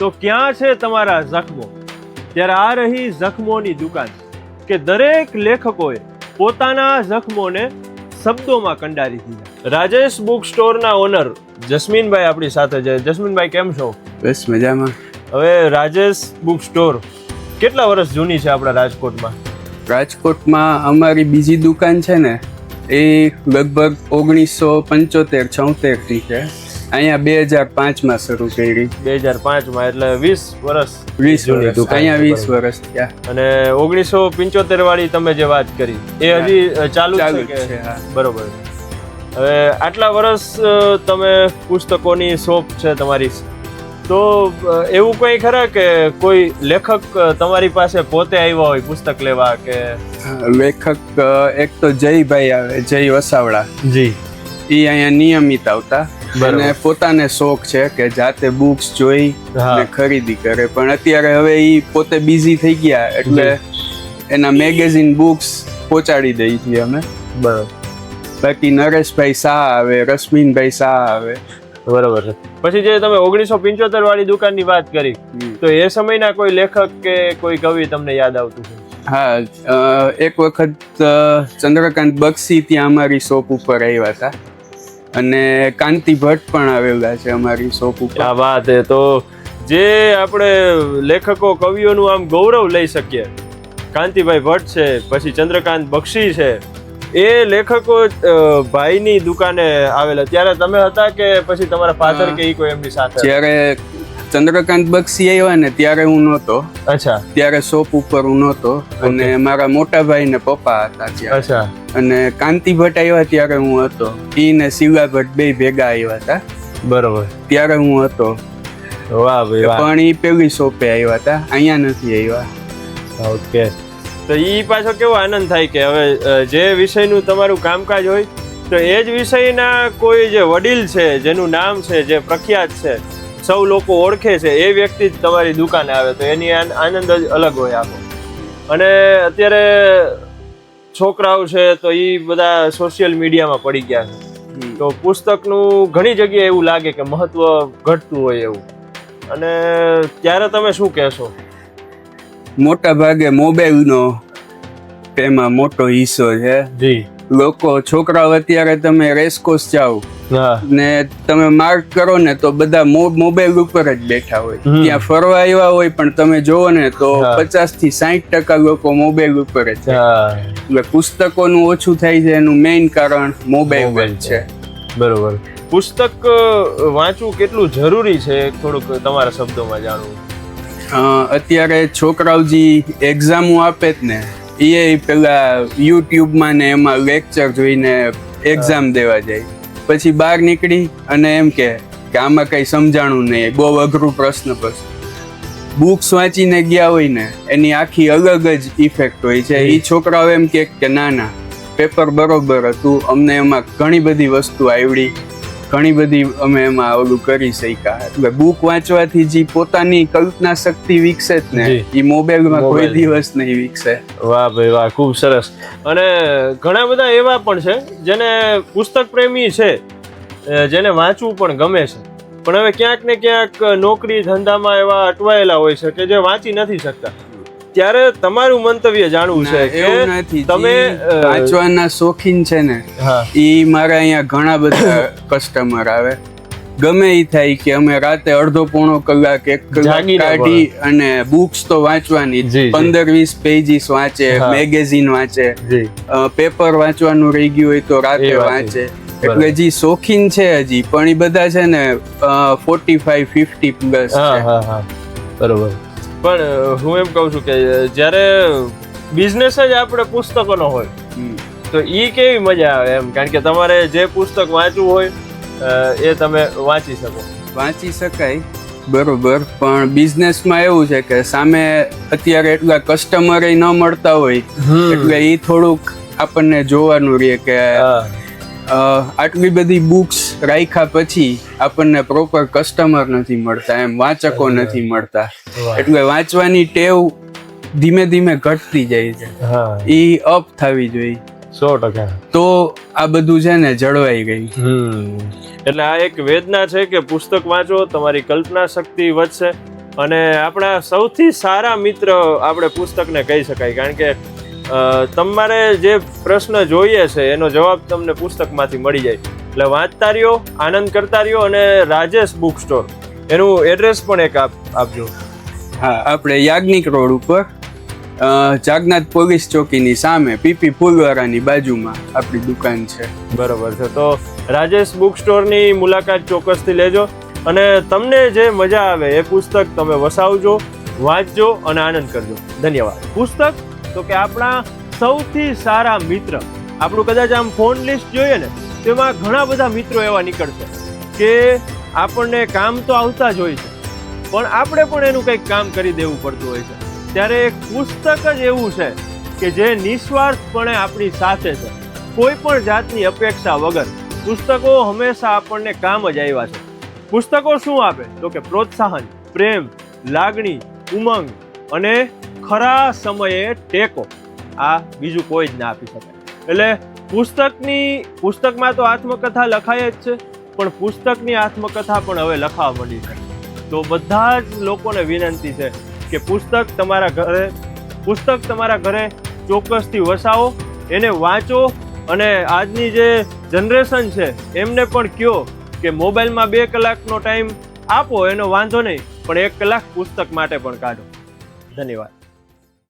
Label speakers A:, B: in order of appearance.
A: તો ક્યાં છે તમારા જખમો ત્યારે આ રહી જખમોની દુકાન કે દરેક લેખકોએ પોતાના જખમોને શબ્દોમાં કંડારી દીધા. રાજેશ બુક સ્ટોરના ઓનર જસ્મીનભાઈ આપણી સાથે છે. જસ્મીનભાઈ કેમ છો?
B: બસ મજામાં.
A: હવે રાજેશ બુક સ્ટોર કેટલા વર્ષ જૂની છે આપણા રાજકોટમાં?
B: રાજકોટમાં અમારી બીજી દુકાન છે ને એ લગભગ ઓગણીસો પંચોતેર છોતેરથી છે. અહીંયા બે હજાર પાંચમાં શરૂ કરી.
A: બે હજાર પાંચમાં એટલે વીસ વર્ષ
B: વીસ વર્ષ. અહીંયા વીસ વર્ષ થયા
A: અને ઓગણીસો પંચોતેર વાળી તમે જે વાત કરી એ હજી ચાલુ છે બરોબર. હવે આટલા વર્ષ તમે પુસ્તકોની શોપ છે તમારી. તો એવું કંઈ ખરા કે કોઈ લેખક તમારી પાસે પોતે આવ્યા હોય પુસ્તક લેવા કે?
B: લેખક એક તો જયભાઈ આવે જય વસાવડા.
A: જી.
B: એ અહીંયા નિયમિત આવતા. અને પોતાને શોખ છે કે જાતે બુક્સ જોઈ. અને ખરીદી કરે. પણ અત્યારે હવે એ પોતે બિઝી થઈ ગયા એટલે એના મેગેઝિન બુક્સ પહોંચાડી દઈ છીએ અમે.
A: બરોબર.
B: બાકી નરેશભાઈ શાહ આવે રશ્મિનભાઈ શાહ આવે.
A: બરોબર છે. પછી જે તમે ઓગણીસો પંચોતેર વાળી દુકાનની વાત કરી તો એ સમયના કોઈ લેખક કે કોઈ કવિ તમને યાદ આવતું છે
B: હા એક વખત ચંદ્રકાંત બક્ષી ત્યાં અમારી શોપ ઉપર આવ્યા હતા. અને કાંતિ ભટ્ટ પણ આવેલા છે અમારી શોપ ઉપર.
A: આ વાત એ તો જે આપણે લેખકો કવિઓનું આમ ગૌરવ લઈ શકીએ. કાંતિભાઈ ભટ્ટ છે પછી ચંદ્રકાંત બક્ષી છે. એ લેખકો ભાઈની દુકાને આવેલા. ત્યારે તમે હતા કે પછી તમારા ફાધર કે એ કોઈ એમની સાથે?
B: જ્યારે ચંદ્રકાંત બક્ષી આવ્યા ને ત્યારે હું નહોતો.
A: અચ્છા.
B: ત્યારે શોપ ઉપર હું નહોતો. અને મારા મોટા ભાઈ ને પપ્પા હતા ત્યાં.
A: અચ્છા.
B: અને કાંતિ ભટ્ટ આવ્યા ત્યારે હું હતો. ઈ ને શિવા ભટ્ટ બે ભેગા આવ્યા હતા.
A: બરોબર.
B: ત્યારે હું હતો.
A: વાહ ભાઈ
B: પણ ઈ પેલી શોપે આવ્યા હતા. અહીંયા નથી આવ્યા.
A: ઓકે. તો ઈ પાછો કેવો આનંદ થાય કે હવે જે વિષયનું તમારું કામકાજ હોય તો એ જ વિષયના કોઈ જે વડીલ છે જેનું નામ છે જે પ્રખ્યાત છે સૌ લોકો ઓળખે છે એ વ્યક્તિ જ તમારી દુકાને આવે તો એની આન- આનંદ જ અલગ હોય આખો. અને અત્યારે છોકરાઓ છે તો એ બધા સોશિયલ મીડિયામાં પડી ગયા છે. તો પુસ્તકનું ઘણી જગ્યાએ એવું લાગે કે મહત્વ ઘટતું હોય એવું. અને ત્યારે તમે શું કહેશો?
B: મોટા ભાગે મોબાઈલનો તેમાં મોટો હિસ્સો છે.
A: જી.
B: લોકો છોકરાઓ અત્યારે તમે રેસકોસ જાઓ ને તમે માર્ક કરો ને તો બધા મોબાઈલ ઉપર જ બેઠા હોય. ત્યાં ફરવા આવ્યા હોય પણ તમે જોવો ને તો પચાસથી સાહીઠ ટકા લોકો મોબાઈલ ઉપર જ એટલે પુસ્તકોનું ઓછું થાય છે એનું મેઇન કારણ મોબાઈલ
A: મોબાઈલ
B: છે.
A: બરોબર. પુસ્તક વાંચવું કેટલું જરૂરી છે થોડુંક તમારા શબ્દોમાં જાણવું?
B: અત્યારે છોકરાઓ જે એક્ઝામો આપે જ ને. એ પેલા યુટ્યુબમાં ને એમાં લેક્ચર જોઈને એક્ઝામ દેવા જાય. પછી બહાર નીકળી અને એમ કે કે આમાં કઈ સમજાણું નહીં. બહુ અઘરું પ્રશ્ન પછી બુક્સ વાંચીને ગયા હોય ને એની આખી અલગ જ ઇફેક્ટ હોય છે. એ છોકરાઓ એમ કે ના ના. પેપર બરોબર હતું. અમને એમાં ઘણી બધી વસ્તુ આવડી. ઘણી બધી અમે એમાં ઓલું કરી શક્યા. બુક વાંચવાથી જે પોતાની કલ્પના શક્તિ વિકસે જ ને એ મોબાઈલમાં કોઈ દિવસ નહીં વિકસે.
A: વાહ ભાઈ વાહ ખૂબ સરસ. અને ઘણા બધા એવા પણ છે જેને પુસ્તક પ્રેમી છે જેને વાંચવું પણ ગમે છે. પણ હવે ક્યાંક ને ક્યાંક નોકરી ધંધામાં એવા અટવાયેલા હોય છે કે જે વાંચી નથી શકતા. ત્યારે તમારું મંતવ્ય જાણવું છે કે તમે
B: વાંચવાના શોખીન છે ને
A: એ
B: ઈ મારા અહીંયા ઘણા બધા કસ્ટમર આવે. ગમે એ થાય કે અમે રાતે અડધો પોણો કલાક એક કલાક કાઢી અને બુક્સ તો વાંચવાની. પંદર વીસ પેજીસ વાંચે મેગેઝીન વાંચે. પેપર વાંચવાનું રહી ગયું હોય તો રાતે વાંચે. એટલે જે શોખીન છે હજી. પણ એ બધા છે ને ફોર્ટી ફાઈવ ફિફ્ટી પ્લસ
A: હા
B: છે.
A: હા હા. બરોબર. પણ હું એમ કહું છું કે જ્યારે બિઝનેસ જ આપણે પુસ્તકોનો હોય તો એ કેવી મજા આવે એમ? કારણ કે તમારે જે પુસ્તક વાંચવું હોય એ તમે વાંચી શકો.
B: વાંચી શકાય બરોબર પણ બિઝનેસમાં એવું છે કે સામે અત્યારે એટલા કસ્ટમર ન મળતા હોય એટલે એ થોડુંક આપણને જોવાનું રહે કે આટલી બધી બુક્સ રાખ્યા પછી આપણને પ્રોપર કસ્ટમર નથી મળતા એમ વાંચકો નથી મળતા. એટલે વાંચવાની ટેવ ધીમે ધીમે ઘટતી જાય છે. એ અપ થવી જોઈએ.
A: સો ટકા.
B: તો આ બધું છે ને જળવાઈ ગઈ
A: એટલે આ એક વેદના છે કે પુસ્તક વાંચો તમારી કલ્પના શક્તિ વધશે. અને આપણા સૌથી સારા મિત્ર આપણે પુસ્તકને કહી શકાય. કારણ કે તમારે જે પ્રશ્ન જોઈએ છે એનો જવાબ તમને પુસ્તકમાંથી મળી જાય. એટલે વાંચતા રહ્યો આનંદ કરતા રહ્યો અને રાજેશ બુક સ્ટોર એનું એડ્રેસ પણ એક આપ આપજો.
B: હા આપણે યાજ્ઞિક રોડ ઉપર જાગનાથ પોલીસ ચોકીની સામે પીપી ફૂલવાળાની બાજુમાં આપણી દુકાન છે.
A: બરોબર છે. તો રાજેશ બુક સ્ટોરની મુલાકાત ચોક્કસથી લેજો અને તમને જે મજા આવે એ પુસ્તક તમે વસાવજો વાંચજો અને આનંદ કરજો. ધન્યવાદ. પુસ્તક તો કે આપણા સૌથી સારા મિત્ર. આપણું કદાચ આમ ફોન લિસ્ટ જોઈએ ને તેમાં ઘણા બધા મિત્રો એવા નીકળશે કે આપણને કામ તો આવતા જ હોય છે, પણ આપણે પણ એનું કંઈક કામ કરી દેવું પડતું હોય છે. ત્યારે એક પુસ્તક જ એવું છે કે જે નિસ્વાર્થપણે આપણી સાથે છે. કોઈ પણ જાતની અપેક્ષા વગર પુસ્તકો હંમેશા આપણને કામ જ આવ્યા છે. પુસ્તકો શું આપે? તો કે પ્રોત્સાહન, પ્રેમ, લાગણી, ઉમંગ અને ખરા સમયે ટેકો. આ બીજું કોઈ જ ના આપી શકે એટલે પુસ્તકની, પુસ્તકમાં તો આત્મકથા લખાય જ છે, પણ પુસ્તકની આત્મકથા પણ હવે લખાવા મળી છે. તો બધા જ લોકોને વિનંતી છે કે પુસ્તક તમારા ઘરે, પુસ્તક તમારા ઘરે ચોક્કસથી વસાવો, એને વાંચો અને આજની જે જનરેશન છે, એમને પણ કહો કે મોબાઈલમાં બે કલાકનો ટાઈમ આપો, એનો વાંધો નહીં, પણ એક કલાક પુસ્તક માટે પણ કાઢો. ધન્યવાદ.